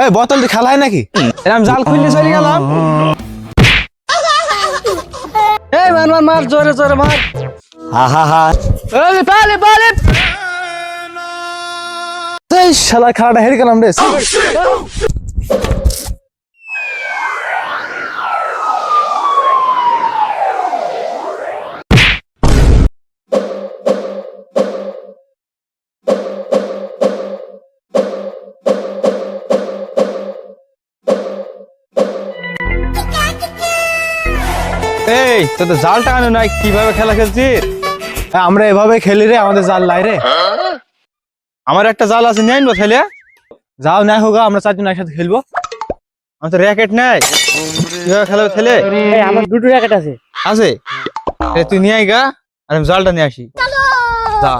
এই, বোতল দিয়ে খেলা হয় নাকি? এরকম জাল খুললে চলে গেলাম। এই মান মান মার, জোরে জোরে, মার। হা হা হা এই শালা খেলাটা হেরে গেলাম রে। এই তো তো জালটা আনো নাই কীভাবে খেলা খেলছিস? আমরা এভাবে খেলি রে আমাদের জাল লাই রে। আমার একটা জাল আছে নিয়ে আনব খেলে। যাও না হোক আমরা চারজন একসাথে খেলব। আমার তো র্যাকেট নাই। কীভাবে খেলা? খেলে আমার দুটো র্যাকেট আছে। আছে? তুই নিয়ে আয় গা আর আমি জালটা নিয়ে আসি। যা।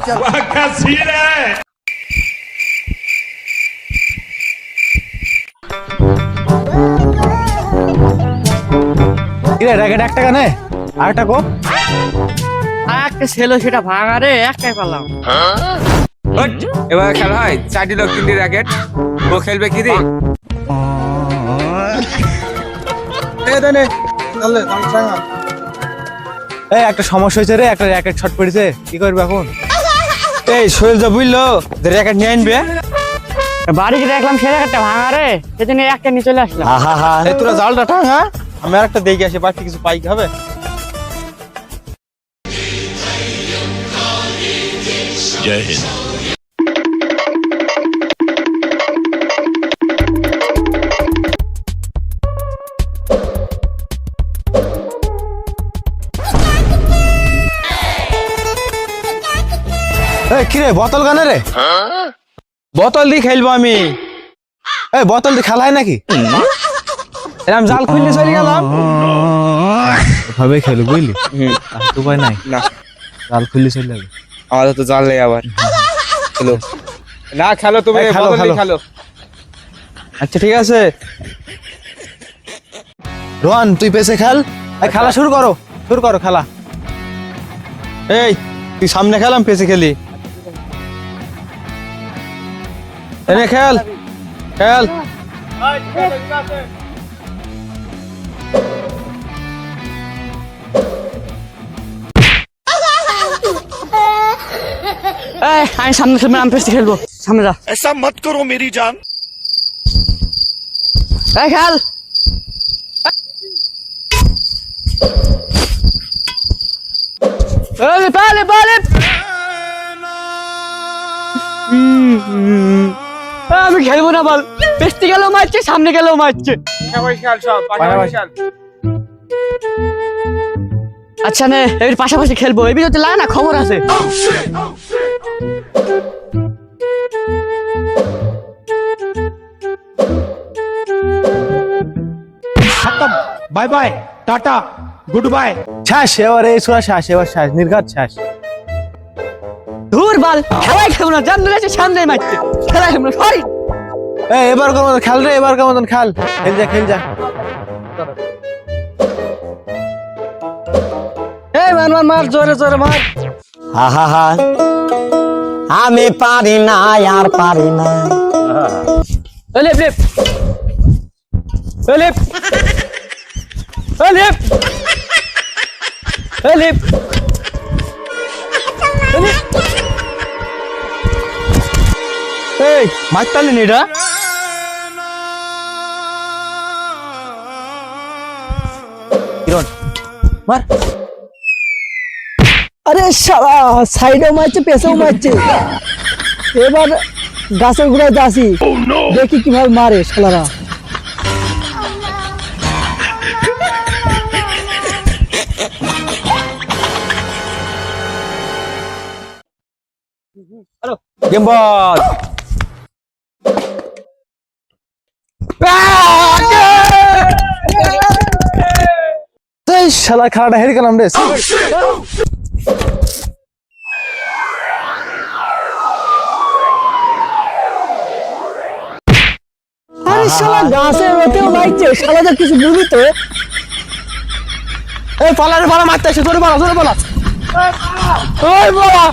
কিরে র্যাকেট এক টাকা নে। আর একটা কো। আর একটা ছিল সেটা ভাঙা রে একটাই পারলাম। এবার খেলা হয়। চারটি লোক তিনটি র্যাকেট ও খেলবে কি রে এই একটা সমস্যা হয়েছে রে একটা র্যাকেট ছট পড়েছে। কি করবে এখন? এই শৈল যা বুঝলো যে র্যাকেট নিয়ে আনবে। বাড়িতে দেখলাম সে র্যাকেটটা ভাঙা রে সেজন্য একটা নিয়ে চলে আসলাম। হা হা। হা তোরা জালটা টাঙা আমি আর একটা দেখে আসি বাড়তি কিছু পাই হবে? কিরে বোতল কানে রে? বোতল দিয়ে খেলব আমি। বোতল দিয়ে খেলা হয় নাকি? এরকম জাল খুললে চলে গেলাম। এভাবে খেলো বুঝলি? আর তো উপায় নাই। না। জাল খুললে চলে যাবে। আমাদের তো জাল নেই আবার। খেলো। না খেলো তুমি খেলো, খেলো। খেলো। আচ্ছা ঠিক আছে। রোহান তুই পেছে খেল। খেলা শুরু করো। শুরু করো খেলা। এই তুই সামনে খেলাম পেছে খেলি। এনে খেল। খেল। আমি সামনে খেলব আমি পেস্ট খেলব। সামনে যা। এসা মত করো মেরি জান এই খেল। পালে পালে আমি খেলব না বল। পেস্তে গেলেও মারছে সামনে গেলেও মারছে। আচ্ছা নে এবার পাশাপাশি খেলব। এ বিরতি লাগে না খবর আছে। Bye bye tata goodbye শ্বাস এবার এই সুরা শ্বাস এবার শাস নির্ঘাত শ্বাস ধুর বল খেলাই খেলব না জান দিলে সামনে মারছে খেলাই না সরি। এবার কেমন খেল রে এবার কেমন খেল। খেল যা খেল যা। এই মান মান মার জোরে জোরে মার হা হা হা। আমি পারি না আর পারি না। এলিপ লিপ এলিপ এই লেপ এই লেপ এই লেপ এই মাছ তালি এটা কিরণ মার আরে শালা সাইডেও মারছে পেছেও মারছে। এবার গাছের গুড়ায় যাচ্ছি। দেখি কীভাবে মারে শালারা। গেম বল এই শালা খেলাটা হেরে গেলাম রে। আরে শালা গাছের ওতেও মারছে শালাদের কিছু বুঝি তো। এই পালা রে পালা মারতে এসে জোরে পালা জোরে পালা। ওই বাবা